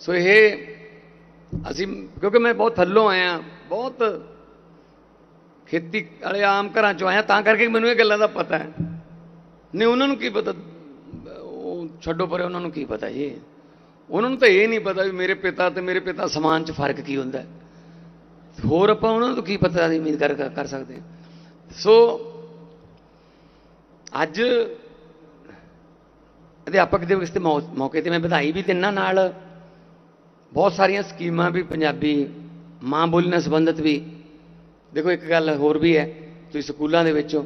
ਸੋ ਇਹ ਅਸੀਂ, ਕਿਉਂਕਿ ਮੈਂ ਬਹੁਤ ਥੱਲੋਂ ਆਇਆ, ਬਹੁਤ ਖੇਤੀ ਵਾਲੇ ਆਮ ਘਰਾਂ ਚੋਂ ਆਇਆ, ਤਾਂ ਕਰਕੇ ਮੈਨੂੰ ਇਹ ਗੱਲਾਂ ਦਾ ਪਤਾ ਹੈ। ਨਹੀਂ, ਉਹਨਾਂ ਨੂੰ ਕੀ ਪਤਾ? ਉਹ ਛੱਡੋ ਪਰੇ, ਉਹਨਾਂ ਨੂੰ ਕੀ ਪਤਾ ਜੀ ਉਹਨਾਂ ਨੂੰ ਤਾਂ ਇਹ ਨਹੀਂ ਪਤਾ ਵੀ ਮੇਰੇ ਪਿਤਾ ਤੇ ਮੇਰੇ ਪਿਤਾ ਸਮਾਨ 'ਚ ਫ਼ਰਕ ਕੀ ਹੁੰਦਾ ਹੋਰ ਆਪਾਂ ਉਹਨਾਂ ਨੂੰ ਕੀ ਪਤਾ ਦੀ ਉਮੀਦ ਕਰ ਕਰ ਸਕਦੇ ਸੋ ਅੱਜ ਅਧਿਆਪਕ ਦਿਵਸ ਦੇ ਮੌਕੇ ਤੇ ਮੈਂ ਵਧਾਈ ਵੀ ਦਿੰਨਾ ਨਾਲ। ਬਹੁਤ ਸਾਰੀਆਂ ਸਕੀਮਾਂ ਵੀ ਪੰਜਾਬੀ ਮਾਂ ਬੋਲੀ ਨਾਲ ਸੰਬੰਧਿਤ ਵੀ। ਦੇਖੋ, ਇੱਕ ਗੱਲ ਹੋਰ ਵੀ ਹੈ, ਤੁਸੀਂ ਸਕੂਲਾਂ ਦੇ ਵਿੱਚੋਂ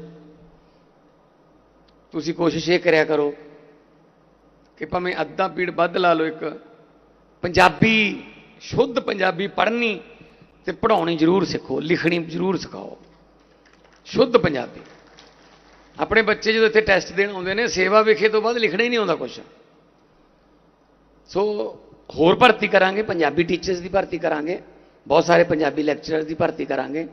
ਤੁਸੀਂ ਕੋਸ਼ਿਸ਼ ਇਹ ਕਰਿਆ ਕਰੋ ਕਿ ਭਾਵੇਂ ਅੱਧਾ ਪੀੜ ਵੱਧ ਲਾ ਲਓ ਇੱਕ। ਪੰਜਾਬੀ, ਸ਼ੁੱਧ ਪੰਜਾਬੀ ਪੜ੍ਹਨੀ ਤੇ ਪੜ੍ਹਾਉਣੀ ਜ਼ਰੂਰ ਸਿੱਖੋ, ਲਿਖਣੀ ਜ਼ਰੂਰ ਸਿਖਾਓ। ਸ਼ੁੱਧ ਪੰਜਾਬੀ। ਆਪਣੇ ਬੱਚੇ ਜਦੋਂ ਇੱਥੇ ਟੈਸਟ ਦੇਣ ਆਉਂਦੇ ਨੇ, ਸੇਵਾ ਵਿਖੇ ਤੋਂ ਬਾਅਦ ਲਿਖਣਾ ਹੀ ਨਹੀਂ ਆਉਂਦਾ ਕੁਝ ਸੋ ਹੋਰ ਭਰਤੀ ਕਰਾਂਗੇ, ਪੰਜਾਬੀ ਟੀਚਰਸ ਦੀ ਭਰਤੀ ਕਰਾਂਗੇ, ਬਹੁਤ ਸਾਰੇ ਪੰਜਾਬੀ ਲੈਕਚਰਰਸ ਦੀ ਭਰਤੀ ਕਰਾਂਗੇ।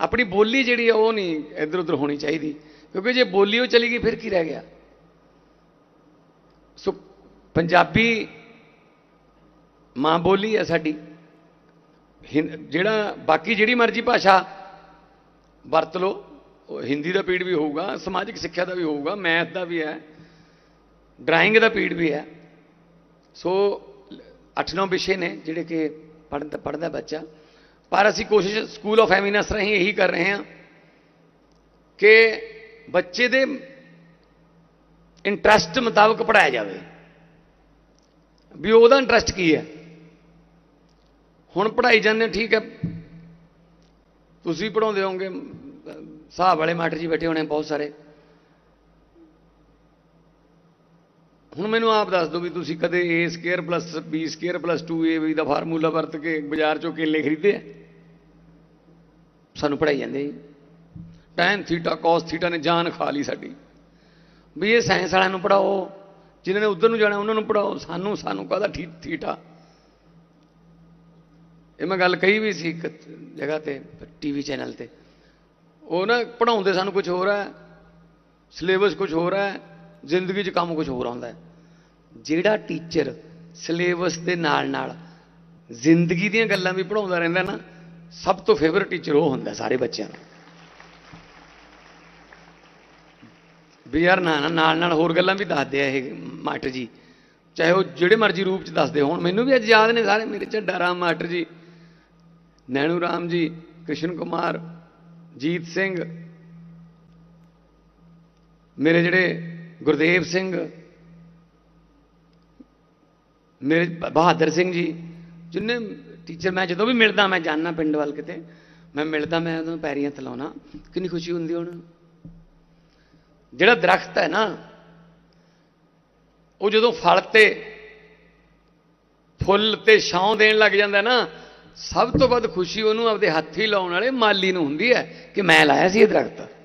ਆਪਣੀ ਬੋਲੀ ਜਿਹੜੀ ਆ, ਉਹ ਨਹੀਂ ਇੱਧਰ ਉੱਧਰ ਹੋਣੀ ਚਾਹੀਦੀ, ਕਿਉਂਕਿ ਜੇ ਬੋਲੀ ਉਹ ਚਲੀ ਗਈ, ਫਿਰ ਕੀ ਰਹਿ ਗਿਆ? ਸੋ, ਪੰਜਾਬੀ ਮਾਂ ਬੋਲੀ ਹੈ ਸਾਡੀ। ਹਿੰ- ਜਿਹੜਾ, ਬਾਕੀ ਜਿਹੜੀ ਮਰਜ਼ੀ ਭਾਸ਼ਾ ਵਰਤ ਲਓ, ਉਹ ਹਿੰਦੀ ਦਾ ਪੀੜ ਵੀ ਹੋਊਗਾ, ਸਮਾਜਿਕ ਸਿੱਖਿਆ ਦਾ ਵੀ ਹੋਊਗਾ, ਮੈਥ ਦਾ ਵੀ ਹੈ, ਡਰਾਇੰਗ ਦਾ ਪੀੜ ਵੀ ਹੈ। ਸੋ 8-9 ਵਿਸ਼ੇ ਨੇ ਜਿਹੜੇ ਕਿ ਪੜ੍ਹਦਾ ਪੜ੍ਹਦਾ ਬੱਚਾ। ਪਰ ਅਸੀਂ ਕੋਸ਼ਿਸ਼ ਸਕੂਲ ਆਫ ਐਮਿਨਸ ਰਾਹੀਂ ਇਹੀ ਕਰ ਰਹੇ ਹਾਂ ਕਿ ਬੱਚੇ ਦੇ ਇੰਟਰਸਟ ਮੁਤਾਬਕ ਪੜਾਇਆ ਜਾਵੇ। ਵੀ ਉਹਦਾ ਇੰਟਰਸਟ ਕੀ ਹੈ? ਹੁਣ ਪੜਾਈ ਜਾਂਦੇ ਠੀਕ ਹੈ। ਤੁਸੀਂ ਪੜਾਉਂਦੇ ਹੋਵੋਗੇ ਹਿਸਾਬ ਵਾਲੇ ਮਾਸਟਰ ਜੀ ਬੈਠੇ ਹੋਣੇ ਬਹੁਤ ਸਾਰੇ। ਹੁਣ ਮੈਨੂੰ ਆਪ ਦੱਸ ਦਿਓ ਵੀ ਤੁਸੀਂ ਕਦੇ a square plus b square plus 2ab ਦਾ ਫਾਰਮੂਲਾ ਵਰਤ ਕੇ ਬਾਜ਼ਾਰ ਚੋਂ ਕੇਲੇ ਖਰੀਦੇ ਆ? ਸਾਨੂੰ ਪੜਾਈ ਜਾਂਦੇ ਜੀ। tan ਥੀਟਾ cos ਥੀਟਾ ਨੇ ਜਾਨ ਖਾ ਲਈ ਸਾਡੀ। ਵੀ ਇਹ ਸਾਇੰਸ ਵਾਲਿਆਂ ਨੂੰ ਪੜਾਓ ਜਿਨ੍ਹਾਂ ਨੇ ਉਧਰ ਨੂੰ ਜਾਣਾ ਉਹਨਾਂ ਨੂੰ ਪੜਾਓ ਸਾਨੂੰ ਸਾਨੂੰ ਕਾਹਦਾ ਠੀ ਥੀਟਾ ਇਹ ਮੈਂ ਗੱਲ ਕਹੀ ਵੀ ਸੀ ਇੱਕ ਜਗ੍ਹਾ ਤੇ ਟੀਵੀ ਚੈਨਲ ਤੇ। ਉਹ ਨਾ ਪੜਾਉਂਦੇ ਸਾਨੂੰ ਕੁਝ ਹੋਰ ਹੈ ਸਿਲੇਬਸ ਕੁਝ ਹੋਰ ਹੈ ਜ਼ਿੰਦਗੀ 'ਚ ਕੰਮ ਕੁਝ ਹੋਰ ਆਉਂਦਾ ਹੈ। ਜਿਹੜਾ ਟੀਚਰ ਸਿਲੇਬਸ ਦੇ ਨਾਲ ਨਾਲ ਜ਼ਿੰਦਗੀ ਦੀਆਂ ਗੱਲਾਂ ਵੀ ਪੜਾਉਂਦਾ ਰਹਿੰਦਾ ਨਾ, ਸਭ ਤੋਂ ਫੇਵਰਿਟ ਟੀਚਰ ਉਹ ਹੁੰਦਾ ਸਾਰੇ ਬੱਚਿਆਂ ਦਾ। ਵੀ ਯਾਰ ਨਾ ਨਾ, ਨਾਲ ਨਾਲ ਹੋਰ ਗੱਲਾਂ ਵੀ ਦੱਸਦੇ ਆ ਇਹ ਮਾਸਟਰ ਜੀ। ਚਾਹੇ ਉਹ ਜਿਹੜੇ ਮਰਜ਼ੀ ਰੂਪ ਚ ਦੱਸਦੇ ਹੋਣ, ਮੈਨੂੰ ਵੀ ਅੱਜ ਯਾਦ ਨੇ ਸਾਰੇ ਮੇਰੇ ਝੱਡਾ ਰਾਮ ਮਾਸਟਰ ਜੀ, ਨੈਣੂ ਰਾਮ ਜੀ, ਕ੍ਰਿਸ਼ਨ ਕੁਮਾਰ, ਜੀਤ ਸਿੰਘ, ਮੇਰੇ ਜਿਹੜੇ ਗੁਰਦੇਵ ਸਿੰਘ, ਮੇਰੇ ਬਹਾਦਰ ਸਿੰਘ ਜੀ, ਜਿੰਨੇ ਟੀਚਰ ਮੈਂ ਜਦੋਂ ਵੀ ਮਿਲਦਾ, ਮੈਂ ਜਾਣਾ ਪਿੰਡ ਵੱਲ ਕਿਤੇ, ਮੈਂ ਮਿਲਦਾ, ਮੈਂ ਉਹਨਾਂ ਨੂੰ ਪੈਰੀਆਂ ਥਲਾਉਣਾ, ਕਿੰਨੀ ਖੁਸ਼ੀ ਹੁੰਦੀ ਉਹਨਾਂ ਨੂੰ। ਜਿਹੜਾ ਦਰਖਤ ਹੈ ਨਾ, ਉਹ ਜਦੋਂ ਫਲ ਤੇ ਫੁੱਲ ਤੇ ਛਾਂ ਦੇਣ ਲੱਗ ਜਾਂਦਾ ਨਾ, ਸਭ ਤੋਂ ਵੱਧ ਖੁਸ਼ੀ ਉਹਨੂੰ ਆਪਦੇ ਹੱਥੀ ਲਾਉਣ ਵਾਲੇ ਮਾਲੀ ਨੂੰ ਹੁੰਦੀ ਹੈ ਕਿ ਮੈਂ ਲਾਇਆ ਸੀ ਇਹ ਦਰਖਤ।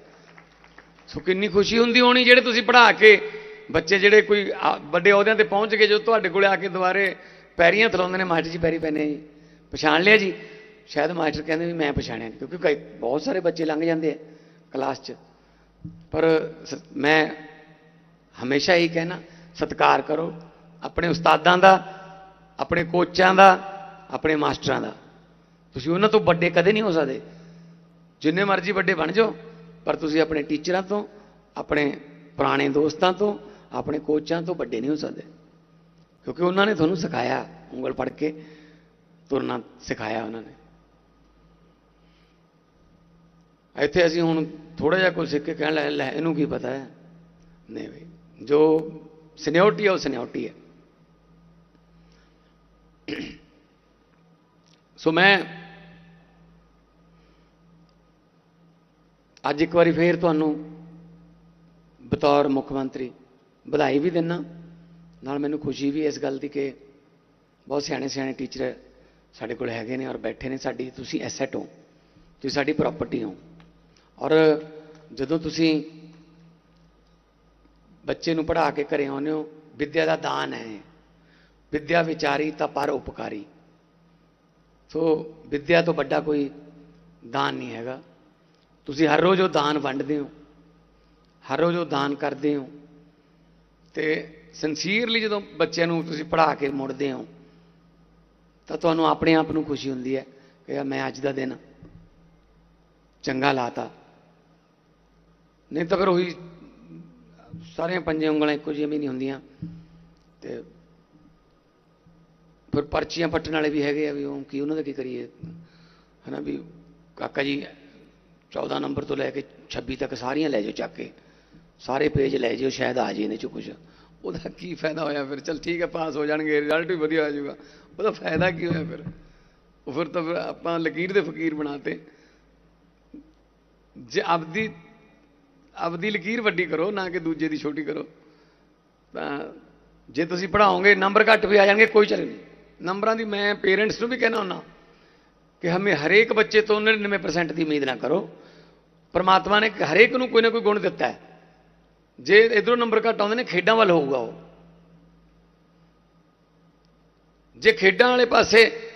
ਸੋ ਕਿੰਨੀ ਖੁਸ਼ੀ ਹੁੰਦੀ ਹੋਣੀ ਜਿਹੜੇ ਤੁਸੀਂ ਪੜ੍ਹਾ ਕੇ ਬੱਚੇ ਜਿਹੜੇ ਕੋਈ ਆ- ਵੱਡੇ ਅਹੁਦਿਆਂ ਤੇ ਪਹੁੰਚ ਗਏ ਜੋ ਤੁਹਾਡੇ ਕੋਲੇ ਆ ਕੇ ਦੁਬਾਰੇ ਪੈਰੀਆਂ ਥਲਾਉਂਦੇ ਨੇ, ਮਾਸਟਰ ਜੀ ਪੈਰੀ ਪੈਨੇ ਜੀ ਪਛਾਣ ਲਿਆ ਜੀ? ਸ਼ਾਇਦ ਮਾਸਟਰ ਕਹਿੰਦੇ ਵੀ ਮੈਂ ਪਛਾਣਿਆ ਕਿਉਂਕਿ ਕਈ, ਬਹੁਤ ਸਾਰੇ ਬੱਚੇ ਲੰਘ ਜਾਂਦੇ ਆ ਕਲਾਸ 'ਚ। ਪਰ ਸ- ਮੈਂ ਹਮੇਸ਼ਾ ਹੀ ਕਹਿਣਾ, ਸਤਿਕਾਰ ਕਰੋ ਆਪਣੇ ਉਸਤਾਦਾਂ ਦਾ, ਆਪਣੇ ਕੋਚਾਂ ਦਾ, ਆਪਣੇ ਮਾਸਟਰਾਂ ਦਾ। ਤੁਸੀਂ ਉਹਨਾਂ ਤੋਂ ਵੱਡੇ ਕਦੇ ਨਹੀਂ ਹੋ ਸਕਦੇ। ਜਿੰਨੇ ਮਰਜ਼ੀ ਵੱਡੇ ਬਣ ਜਾਓ। ਪਰ ਤੁਸੀਂ ਆਪਣੇ ਟੀਚਰਾਂ ਤੋਂ, ਆਪਣੇ ਪੁਰਾਣੇ ਦੋਸਤਾਂ ਤੋਂ, ਆਪਣੇ ਕੋਚਾਂ ਤੋਂ ਵੱਡੇ ਨਹੀਂ ਹੋ ਸਕਦੇ। ਕਿਉਂਕਿ ਉਹਨਾਂ ਨੇ ਤੁਹਾਨੂੰ ਸਿਖਾਇਆ, ਉਂਗਲ ਫੜ ਕੇ ਤੁਰਨਾ ਸਿਖਾਇਆ ਉਹਨਾਂ ਨੇ। ਇੱਥੇ ਅਸੀਂ ਹੁਣ ਥੋੜਾ ਜਿਹਾ ਕੁਝ ਸਿੱਖ ਕੇ ਕਹਿਣ ਲੱਗੇ, ਲੈ, ਇਹਨੂੰ ਕੀ ਪਤਾ ਹੈ? ਨਹੀਂ ਵੀ ਜੋ ਸਿਨਿਓਰਟੀ ਹੈ ਉਹ ਸਿਨਿਓਰਟੀ ਹੈ। ਸੋ ਮੈਂ ਅੱਜ ਇੱਕ ਵਾਰੀ ਫੇਰ ਤੁਹਾਨੂੰ ਬਤੌਰ ਮੁੱਖ ਮੰਤਰੀ ਵਧਾਈ ਵੀ ਦਿੰਨਾ। ਨਾਲ ਮੈਨੂੰ ਖੁਸ਼ੀ ਵੀ ਇਸ ਗੱਲ ਦੀ ਕਿ ਬਹੁਤ ਸਿਆਣੇ ਸਿਆਣੇ ਟੀਚਰ ਸਾਡੇ ਕੋਲ ਹੈਗੇ ਨੇ ਔਰ ਬੈਠੇ ਨੇ ਸਾਡੀ, ਤੁਸੀਂ ਐਸੈਟ ਹੋ, ਤੁਸੀਂ ਸਾਡੀ ਪ੍ਰਾਪਰਟੀ ਹੋ। ਔਰ ਜਦੋਂ ਤੁਸੀਂ ਬੱਚੇ ਨੂੰ ਪੜ੍ਹਾ ਕੇ ਘਰੇ ਆਉਂਦੇ ਹੋ, ਵਿੱਦਿਆ ਦਾ ਦਾਨ ਹੈ। ਵਿੱਦਿਆ ਵਿਚਾਰੀ ਤਾਂ ਪਰ ਉਪਕਾਰੀ। ਸੋ ਵਿੱਦਿਆ ਤੋਂ ਵੱਡਾ ਕੋਈ ਦਾਨ ਨਹੀਂ ਹੈਗਾ। ਤੁਸੀਂ ਹਰ ਰੋਜ਼ ਉਹ ਦਾਨ ਵੰਡਦੇ ਹੋ, ਹਰ ਰੋਜ਼ ਉਹ ਦਾਨ ਕਰਦੇ ਹੋ ਤੇ ਸਿੰਸੀਅਰਲੀ ਜਦੋਂ ਬੱਚਿਆਂ ਨੂੰ ਤੁਸੀਂ ਪੜ੍ਹਾ ਕੇ ਮੁੜਦੇ ਹੋ, ਤਾਂ ਤੁਹਾਨੂੰ ਆਪਣੇ ਆਪ ਨੂੰ ਖੁਸ਼ੀ ਹੁੰਦੀ ਹੈ ਕਿ ਮੈਂ ਅੱਜ ਦਾ ਦਿਨ ਚੰਗਾ ਲਾਤਾ। ਨਹੀਂ ਤਾਂ ਫਿਰ ਉਹੀ ਸਾਰੀਆਂ ਪੰਜੇ ਉਂਗਲਾਂ ਇੱਕੋ ਜਿਹੀਆਂ ਵੀ ਨਹੀਂ ਹੁੰਦੀਆਂ ਤੇ ਫਿਰ ਪਰਚੀਆਂ ਫੱਟਣ ਵਾਲੇ ਵੀ ਹੈਗੇ ਆ ਵੀ ਉਹ ਕੀ ਉਹਨਾਂ ਦਾ ਕੀ ਕਰੀਏ? ਹਨਾ ਵੀ ਕਾਕਾ ਜੀ 14 ਨੰਬਰ ਤੋਂ ਲੈ ਕੇ 26 ਤੱਕ ਸਾਰੀਆਂ ਲੈ ਜਾਓ ਚੱਕ ਕੇ। ਸਾਰੇ ਪੇਜ ਲੈ ਜਾਓ ਸ਼ਾਇਦ ਆ ਜੇ ਇਹਦੇ ਚ ਕੁਝ ਉਹਦਾ ਕੀ ਫਾਇਦਾ ਹੋਇਆ ਫਿਰ? ਚਲ ਠੀਕ ਹੈ ਪਾਸ ਹੋ ਜਾਣਗੇ ਰਿਜ਼ਲਟ ਵੀ ਵਧੀਆ ਹੋ ਜਾਊਗਾ। ਉਹਦਾ ਫਾਇਦਾ ਕੀ ਹੋਇਆ ਫਿਰ? ਉਹ ਫਿਰ ਤਾਂ ਫਿਰ ਆਪਾਂ ਲਕੀਰ ਦੇ ਫਕੀਰ ਬਣਾਤੇ। ਜੇ ਆਪਦੀ ਆਪਦੀ ਲਕੀਰ ਵੱਡੀ ਕਰੋ, ਨਾ ਕਿ ਦੂਜੇ ਦੀ ਛੋਟੀ ਕਰੋ, ਤਾਂ ਜੇ ਤੁਸੀਂ ਪੜਾਓਗੇ ਨੰਬਰ ਘੱਟ ਵੀ ਆ ਜਾਣਗੇ, ਕੋਈ ਚੱਲ ਨਹੀਂ। ਨੰਬਰਾਂ ਦੀ ਮੈਂ ਪੇਰੈਂਟਸ ਨੂੰ ਵੀ ਕਹਿਣਾ ਹੁੰਦਾ ਕਿ ਹਮੇ ਹਰੇਕ ਬੱਚੇ ਤੋਂ 99% ਦੀ ਉਮੀਦ ਨਾ ਕਰੋ। ਪਰਮਾਤਮਾ ਨੇ ਹਰੇਕ ਨੂੰ ਕੋਈ ਨਾ ਕੋਈ ਗੁਣ ਦਿੱਤਾ ਹੈ। ਜੇ ਇਧਰੋਂ ਨੰਬਰ ਘੱਟ ਆਉਂਦੇ ਨੇ, ਖੇਡਾਂ ਵੱਲ ਹੋਊਗਾ ਉਹ। ਜੇ ਖੇਡਾਂ ਵਾਲੇ ਪਾਸੇ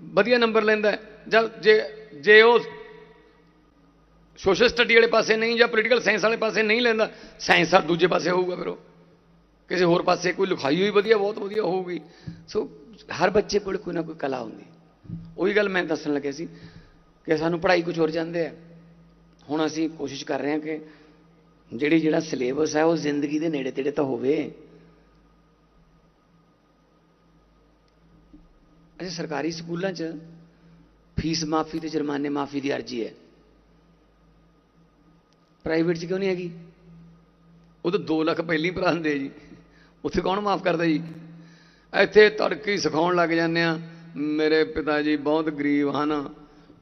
ਵਧੀਆ ਨੰਬਰ ਲੈਂਦਾ ਜਾਂ ਜੇ ਜੇ ਉਹ ਸੋਸ਼ਲ ਸਟੱਡੀ ਵਾਲੇ ਪਾਸੇ ਨਹੀਂ, ਜਾਂ ਪੋਲੀਟੀਕਲ ਸਾਇੰਸ ਵਾਲੇ ਪਾਸੇ ਨਹੀਂ ਲੈਂਦਾ, ਸਾਇੰਸ ਆ ਦੂਜੇ ਪਾਸੇ ਹੋਊਗਾ ਫਿਰ ਉਹ। ਕਿਸੇ ਹੋਰ ਪਾਸੇ ਕੋਈ ਲਿਖਾਈ ਹੋਈ ਵਧੀਆ, ਬਹੁਤ ਵਧੀਆ ਹੋਊਗੀ। ਸੋ ਹਰ ਬੱਚੇ ਕੋਲ ਕੋਈ ਨਾ ਕੋਈ ਕਲਾ ਹੁੰਦੀ। ਉਹੀ ਗੱਲ ਮੈਂ ਦੱਸਣ ਲੱਗਿਆ ਸੀ ਕਿ ਸਾਨੂੰ ਪੜ੍ਹਾਈ ਕੁਝ ਹੋਰ ਜਾਂਦੇ ਆ। ਹੁਣ ਅਸੀਂ ਕੋਸ਼ਿਸ਼ ਕਰ ਰਹੇ ਹਾਂ ਕਿ ਜਿਹੜੀ ਜਿਹੜਾ ਸਿਲੇਬਸ ਹੈ ਉਹ ਜ਼ਿੰਦਗੀ ਦੇ ਨੇੜੇ ਤੇੜੇ ਤਾਂ ਹੋਵੇ। ਅੱਛਾ, ਸਰਕਾਰੀ ਸਕੂਲਾਂ 'ਚ ਫੀਸ ਮਾਫੀ ਤੇ ਜੁਰਮਾਨੇ ਮਾਫੀ ਦੀ ਅਰਜ਼ੀ ਹੈ। ਪ੍ਰਾਈਵੇਟ 'ਚ ਕਿਉਂ ਨਹੀਂ ਹੈਗੀ? ਉਹ ਤਾਂ 2 ਲੱਖ ਪਹਿਲੀ ਭਰਾ ਹੁੰਦੇ ਜੀ। ਉੱਥੇ ਕੌਣ ਮਾਫ ਕਰਦਾ ਜੀ? ਇੱਥੇ ਤੜਕੀ ਸਿਖਾਉਣ ਲੱਗ ਜਾਂਦੇ ਆ ਮੇਰੇ ਪਿਤਾ ਜੀ ਬਹੁਤ ਗਰੀਬ ਹਨ।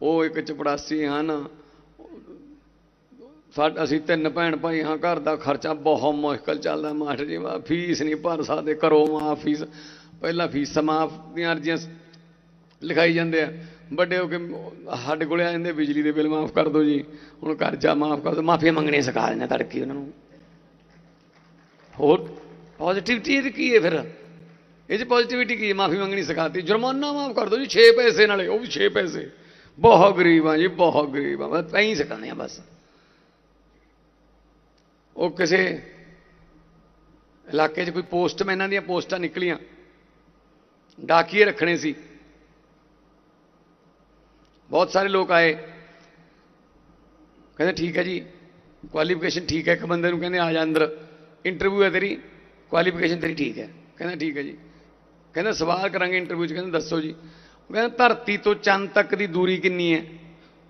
ਉਹ ਇੱਕ ਚਪੜਾਸੀ ਹਨ। ਸਾਡ, ਅਸੀਂ ਤਿੰਨ ਭੈਣ ਭਾਈ ਹਾਂ, ਘਰ ਦਾ ਖਰਚਾ ਬਹੁਤ ਮੁਸ਼ਕਲ ਚੱਲਦਾ ਮਾਸਟਰ ਜੀ ਵਾ ਫੀਸ ਨਹੀਂ ਭਰ ਸਕਦੇ ਕਰੋ ਮਾਫ ਫੀਸ, ਪਹਿਲਾਂ ਫੀਸ ਮਾਫ ਦੀਆਂ ਅਰਜ਼ੀਆਂ ਲਿਖਾਈ ਜਾਂਦੇ ਆ, ਵੱਡੇ ਹੋ ਕੇ ਸਾਡੇ ਕੋਲੇ ਆ ਜਾਂਦੇ, ਬਿਜਲੀ ਦੇ ਬਿੱਲ ਮਾਫ ਕਰ ਦਿਓ ਜੀ, ਹੁਣ ਕਰਜ਼ਾ ਮਾਫ ਕਰ ਦਿਓ ਮਾਫੀ ਮੰਗਣੀ ਸਿਖਾ ਦਿੰਦੇ ਤੜਕੀ ਉਹਨਾਂ ਨੂੰ। ਹੋਰ ਪੋਜ਼ਿਟਿਵਿਟੀ ਇਹ ਕੀ ਹੈ ਫਿਰ? ਇਹ ਚ ਪੋਜ਼ਿਟਿਵਿਟੀ ਕੀ ਹੈ? ਮਾਫੀ ਮੰਗਣੀ ਸਿਖਾਤੀ, ਜੁਰਮਾਨਾ ਮਾਫ ਕਰ ਦਿਓ ਜੀ 6 ਪੈਸੇ ਨਾਲੇ, ਉਹ ਵੀ 6 ਪੈਸੇ। ਬਹੁਤ ਗਰੀਬ ਆ ਜੀ, ਬਹੁਤ ਗਰੀਬ ਆ ਬਸ ਐਂ ਸਿਖਾਉਂਦੇ ਆ ਬਸ। ਉਹ ਕਿਸੇ ਇਲਾਕੇ 'ਚ ਕੋਈ ਪੋਸਟਮੈਨਾਂ ਦੀਆਂ ਪੋਸਟਾਂ ਨਿਕਲੀਆਂ। ਡਾਕੀਏ ਰੱਖਣੇ ਸੀ। ਬਹੁਤ ਸਾਰੇ ਲੋਕ ਆਏ। ਕਹਿੰਦੇ ਠੀਕ ਹੈ ਜੀ ਕੁਆਲੀਫਿਕੇਸ਼ਨ ਠੀਕ ਹੈ ਇੱਕ ਬੰਦੇ ਨੂੰ। ਕਹਿੰਦੇ ਆ ਜਾ ਅੰਦਰ। ਇੰਟਰਵਿਊ ਹੈ ਤੇਰੀ ਕੁਆਲੀਫਿਕੇਸ਼ਨ ਤੇਰੀ ਠੀਕ ਹੈ। ਕਹਿੰਦਾ ਠੀਕ ਹੈ ਜੀ। ਕਹਿੰਦਾ ਸਵਾਲ ਕਰਾਂਗੇ ਇੰਟਰਵਿਊ 'ਚ। ਕਹਿੰਦੇ ਦੱਸੋ ਜੀ। ਉਹ ਕਹਿੰਦਾ ਧਰਤੀ ਤੋਂ ਚੰਦ ਤੱਕ ਦੀ ਦੂਰੀ ਕਿੰਨੀ ਹੈ?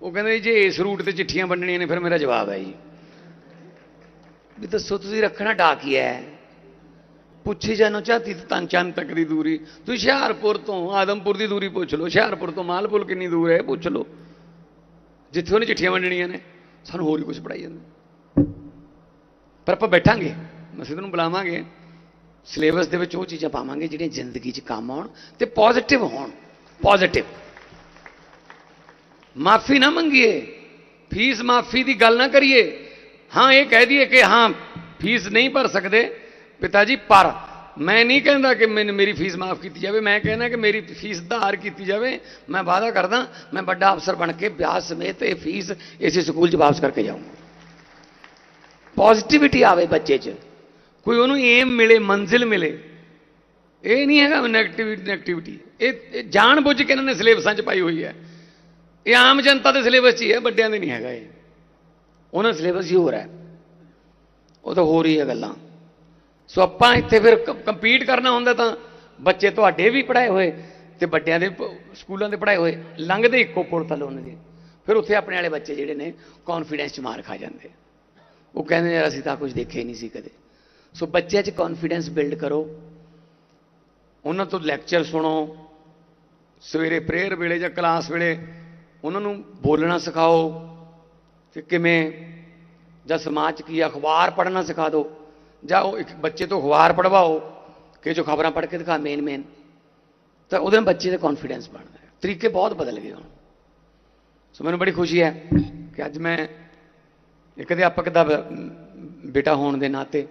ਉਹ ਕਹਿੰਦਾ ਜੀ, ਜੇ ਇਸ ਰੂਟ ਤੇ ਚਿੱਠੀਆਂ ਵੰਡਣੀਆਂ ਨੇ ਫਿਰ ਮੇਰਾ ਜਵਾਬ ਹੈ ਜੀ। ਵੀ ਦੱਸੋ ਤੁਸੀਂ ਰੱਖਣਾ ਡਾਕੀਆ ਹੈ? ਪੁੱਛੀ ਜਾਨੋ ਚਾਹਤੀ ਤਾਂ ਚੰਦ ਤੱਕ ਦੀ ਦੂਰੀ। ਤੁਸੀਂ ਹੁਸ਼ਿਆਰਪੁਰ ਤੋਂ ਆਦਮਪੁਰ ਦੀ ਦੂਰੀ ਪੁੱਛ ਲਓ। ਹੁਸ਼ਿਆਰਪੁਰ ਤੋਂ ਮਾਲਪੁਰ ਕਿੰਨੀ ਦੂਰ ਹੈ ਇਹ ਪੁੱਛ ਲਓ। ਜਿੱਥੇ ਉਹਨੇ ਚਿੱਠੀਆਂ ਵੰਡਣੀਆਂ ਨੇ, ਸਾਨੂੰ ਹੋਰ ਹੀ ਕੁਝ ਪੜਾਈ ਜਾਂਦੇ। ਪਰ ਆਪਾਂ ਬੈਠਾਂਗੇ, ਅਸੀਂ ਤੁਹਾਨੂੰ ਬੁਲਾਵਾਂਗੇ। ਸਿਲੇਬਸ ਦੇ ਵਿੱਚ ਉਹ ਚੀਜ਼ਾਂ ਪਾਵਾਂਗੇ ਜਿਹੜੀਆਂ ਜ਼ਿੰਦਗੀ 'ਚ ਕੰਮ ਆਉਣ ਤੇ ਪੋਜ਼ਿਟਿਵ ਹੋਣ। ਪੋਜ਼ਿਟਿਵ ਮਾਫੀ ਨਾ ਮੰਗੀਏ। ਫੀਸ ਮਾਫੀ ਦੀ ਗੱਲ ਨਾ ਕਰੀਏ। ਹਾਂ, ਇਹ ਕਹਿ ਦਈਏ ਕਿ ਹਾਂ, ਫੀਸ ਨਹੀਂ ਭਰ ਸਕਦੇ। ਪਿਤਾ ਜੀ ਪਰ ਮੈਂ ਨਹੀਂ ਕਹਿੰਦਾ ਕਿ ਮੈਨੂੰ ਮੇਰੀ ਫੀਸ ਮਾਫ ਕੀਤੀ ਜਾਵੇ। ਮੈਂ ਕਹਿੰਦਾ ਕਿ ਮੇਰੀ ਫੀਸ ਧਾਰ ਕੀਤੀ ਜਾਵੇ। ਮੈਂ ਵਾਅਦਾ ਕਰਦਾ, ਮੈਂ ਵੱਡਾ ਅਫਸਰ ਬਣ ਕੇ ਵਿਆਹ ਸਮੇਤ ਇਹ ਫੀਸ ਇਸੇ ਸਕੂਲ 'ਚ ਵਾਪਸ ਕਰਕੇ ਜਾਊਂਗਾ। ਪੋਜ਼ਿਟਿਵਿਟੀ ਆਵੇ ਬੱਚੇ 'ਚ। ਕੋਈ ਉਹਨੂੰ ਏਮ ਮਿਲੇ, ਮੰਜ਼ਿਲ ਮਿਲੇ। ਇਹ ਨਹੀਂ ਹੈਗਾ ਨੈਗੇਟਿਵਿਟੀ ਨੈਗੇਟਿਵਿਟੀ ਇਹ ਜਾਣ ਬੁੱਝ ਕੇ ਇਹਨਾਂ ਨੇ ਸਿਲੇਬਸਾਂ 'ਚ ਪਾਈ ਹੋਈ ਹੈ। ਇਹ ਆਮ ਜਨਤਾ ਦੇ ਸਿਲੇਬਸ 'ਚ ਹੀ ਹੈ, ਵੱਡਿਆਂ ਦੇ ਨਹੀਂ ਹੈਗਾ ਇਹ। ਉਹਨਾਂ ਸਿਲੇਬਸ ਹੀ ਹੋਰ ਹੈ। ਉਹ ਤਾਂ ਹੋਰ ਹੀ ਹੈ ਗੱਲਾਂ। ਸੋ ਆਪਾਂ ਇੱਥੇ ਫਿਰ ਕੰਪੀਟ ਕਰਨਾ ਹੁੰਦਾ ਤਾਂ ਬੱਚੇ ਤੁਹਾਡੇ ਵੀ ਪੜਾਏ ਹੋਏ ਤੇ ਵੱਡਿਆਂ ਦੇ ਸਕੂਲਾਂ ਦੇ ਪੜਾਏ ਹੋਏ, ਲੰਘਦੇ ਇੱਕੋ ਪੁਲ ਤਲ ਉਹਨਾਂ ਦੇ। ਫਿਰ ਉੱਥੇ ਆਪਣੇ ਵਾਲੇ ਬੱਚੇ ਜਿਹੜੇ ਨੇ ਕੌਨਫੀਡੈਂਸ 'ਚ ਮਾਰ ਖਾ ਜਾਂਦੇ। ਉਹ ਕਹਿੰਦੇ ਯਾਰ ਅਸੀਂ ਤਾਂ ਕੁਝ ਦੇਖਿਆ ਹੀ ਨਹੀਂ ਸੀ ਕਦੇ। ਸੋ ਬੱਚਿਆਂ 'ਚ ਕੌਨਫੀਡੈਂਸ ਬਿਲਡ ਕਰੋ। ਉਹਨਾਂ ਤੋਂ ਲੈਕਚਰ ਸੁਣੋ। ਸਵੇਰੇ ਪ੍ਰੇਅਰ ਵੇਲੇ ਜਾਂ ਕਲਾਸ ਵੇਲੇ ਉਹਨਾਂ ਨੂੰ ਬੋਲਣਾ ਸਿਖਾਓ। ਕਿ ਕਿਵੇਂ ਜਾਂ ਸਮਾਜ 'ਚ ਕੀ ਆ, ਅਖਬਾਰ ਪੜ੍ਹਨਾ ਸਿਖਾ ਦਿਓ ਜਾਂ ਉਹ ਇੱਕ ਬੱਚੇ ਤੋਂ ਅਖਬਾਰ ਪੜਵਾਓ ਕਿ ਜੋ ਖਬਰਾਂ ਪੜ੍ਹ ਕੇ ਦਿਖਾ ਮੇਨ ਮੇਨ ਤਾਂ ਉਹਦੇ ਨਾਲ ਬੱਚੇ ਦਾ ਕੌਨਫੀਡੈਂਸ ਬਣਦਾ ਹੈ। ਤਰੀਕੇ ਬਹੁਤ ਬਦਲ ਗਏ ਹੁਣ। ਸੋ ਮੈਨੂੰ ਬੜੀ ਖੁਸ਼ੀ ਹੈ ਕਿ ਅੱਜ ਮੈਂ ਇੱਕ ਅਧਿਆਪਕ ਦਾ ਬੇਟਾ ਹੋਣ ਦੇ ਨਾਤੇ